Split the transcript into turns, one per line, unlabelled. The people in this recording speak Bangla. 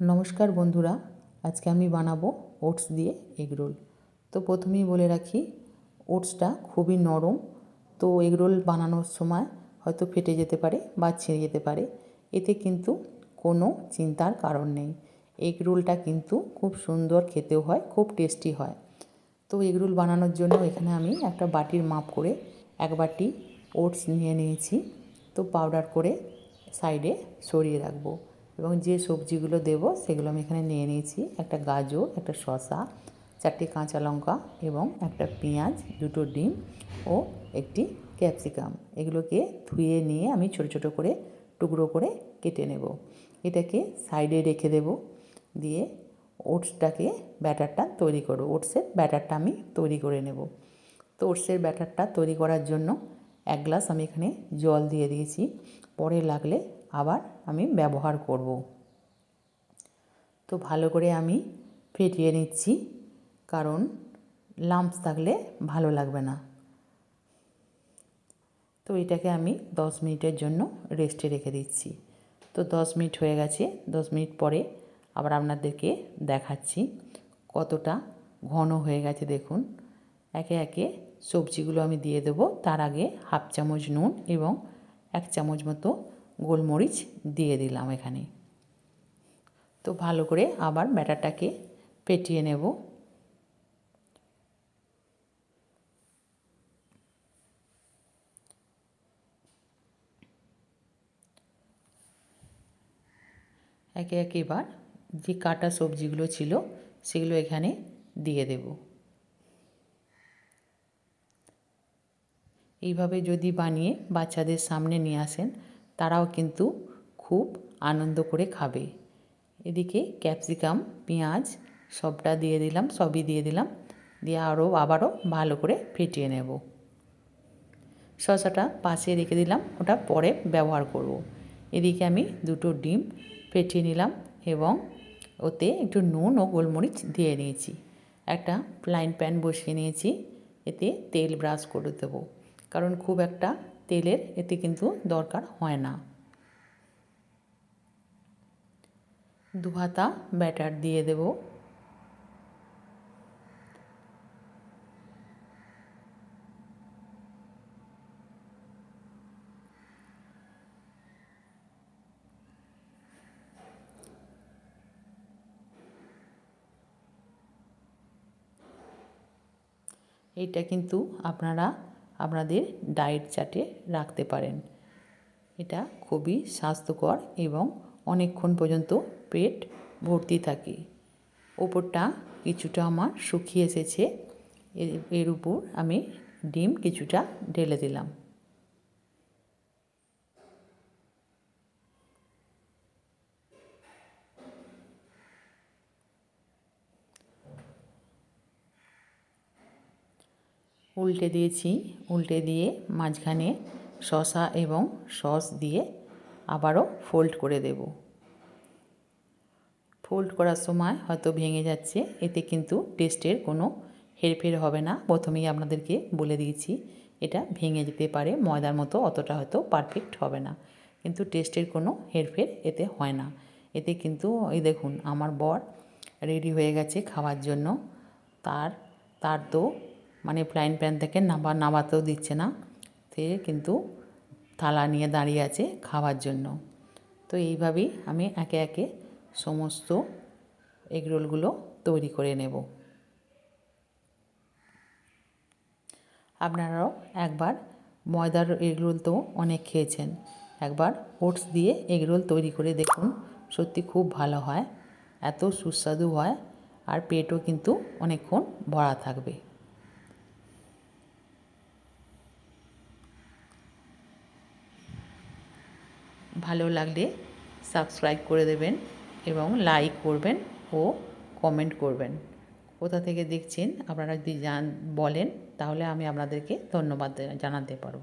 নমস্কার বন্ধুরা, আজকে আমি বানাবো ওটস দিয়ে এগরোল তো প্রথমেই বলে রাখি, ওটসটা খুবই নরম। তো এগরোল বানানোর সময় হয়তো ফেটে যেতে পারে বা ছিঁড়ে যেতে পারে। এতে কিন্তু কোনো চিন্তার কারণ নেই। এগরোলটা কিন্তু খুব সুন্দর খেতেও হয়, খুব টেস্টি হয়। তো এগরোল বানানোর জন্য এখানে আমি একটা বাটির মাপ করে এক বাটি ওটস নিয়ে নিয়েছি। তো পাউডার করে সাইডে সরিয়ে রাখব। এবং যে সবজিগুলো দেব সেগুলো আমি এখানে নিয়ে নিয়েছি। একটা গাজর, একটা শসা, চারটি কাঁচা লঙ্কা এবং একটা পেঁয়াজ, দুটো ডিম ও একটি ক্যাপসিকাম। এগুলোকে ধুয়ে নিয়ে আমি ছোটো ছোটো করে টুকরো করে কেটে নেব। এটাকে সাইডে রেখে দেব। দিয়ে ওটসটাকে ব্যাটারটা তৈরি করব। ওটসের ব্যাটারটা আমি তৈরি করে নেব। তো ওটসের ব্যাটারটা তৈরি করার জন্য এক গ্লাস আমি এখানে জল দিয়ে দিয়েছি। পরে লাগলে আবার আমি ব্যবহার করব। তো ভালো করে আমি ফেটিয়ে নিচ্ছি, কারণ লাম্পস থাকলে ভালো লাগবে না। তো এটাকে আমি দশ মিনিটের জন্য রেস্টে রেখে দিচ্ছি। তো দশ মিনিট হয়ে গেছে, দশ মিনিট পরে আবার আপনাদেরকে দেখাচ্ছি কতটা ঘন হয়ে গেছে। দেখুন, একে একে সবজিগুলো আমি দিয়ে দেবো। তার আগে হাফ চামচ নুন এবং এক চামচ মতো গোলমরিচ দিয়ে দিলাম এখানে। তো ভালো করে আবার ব্যাটারটাকে পেটিয়ে নেব। একে একে এবার যে কাটা সবজিগুলো ছিল সেগুলো এখানে দিয়ে দেব। এইভাবে যদি বানিয়ে বাচ্চাদের সামনে নিয়ে আসেন তারাও কিন্তু খুব আনন্দ করে খাবে। এদিকে ক্যাপসিকাম, পেঁয়াজ সবটা দিয়ে দিলাম, সবই দিয়ে দিলাম। দিয়ে আরও আবারও ভালো করে ফেটিয়ে নেব। শসাটা পাশে রেখে দিলাম, ওটা পরে ব্যবহার করব। এদিকে আমি দুটো ডিম ফেটিয়ে নিলাম এবং ওতে একটু নুন ও গোলমরিচ দিয়ে নিয়েছি একটা ফ্লাইন প্যান বসিয়ে নিয়েছি, এতে তেল ব্রাশ করে দেবো। কারণ খুব একটা তেলের এতে কিন্তু দরকার হয় না। দু হাতা ব্যাটার দিয়ে দেব। এইটা কিন্তু আপনারা আপনাদের ডায়েট চার্টে রাখতে পারেন। এটা খুবই স্বাস্থ্যকর এবং অনেকক্ষণ পর্যন্ত পেট ভর্তি থাকে। ওপরটা কিছুটা আমার শুকিয়ে এসেছে। এর উপর আমি ডিম কিছুটা ঢেলে দিলাম। উল্টে দিয়েছি, উল্টে দিয়ে মাঝখানে শসা এবং সস দিয়ে আবারও ফোল্ড করে দেব। ফোল্ড করার সময় হয়তো ভেঙে যাচ্ছে, এতে কিন্তু টেস্টের কোনো হেরফের হবে না। প্রথমেই আপনাদেরকে বলে দিয়েছি, এটা ভেঙে যেতে পারে, ময়দার মতো অতটা হয়তো পারফেক্ট হবে না। কিন্তু টেস্টের কোনো হেরফের এতে হয় না। এতে কিন্তু এই দেখুন, আমার বর রেডি হয়ে গেছে খাওয়ার জন্য। তার তার তো মানে ফ্রাইং প্যান থেকে নাবা নামাতেও দিচ্ছে না। সে কিন্তু থালা নিয়ে দাঁড়িয়ে আছে খাওয়ার জন্য। তো এইভাবেই আমি একে একে সমস্ত এগরোলগুলো তৈরি করে নেব। আপনারাও একবার ময়দার এগরোল তো অনেক খেয়েছেন। একবার ওটস দিয়ে এগরোল তৈরি করে দেখুন, সত্যি খুব ভালো হয়। এত সুস্বাদু হয় আর পেটও কিন্তু অনেকক্ষণ ভরা থাকবে। ভালো লাগলে সাবস্ক্রাইব করে দেবেন এবং লাইক করবেন ও কমেন্ট করবেন। কোথা থেকে দেখছেন, আপনারা যদি জান, বলেন, তাহলে আমি আপনাদেরকে ধন্যবাদ জানাতে পারব।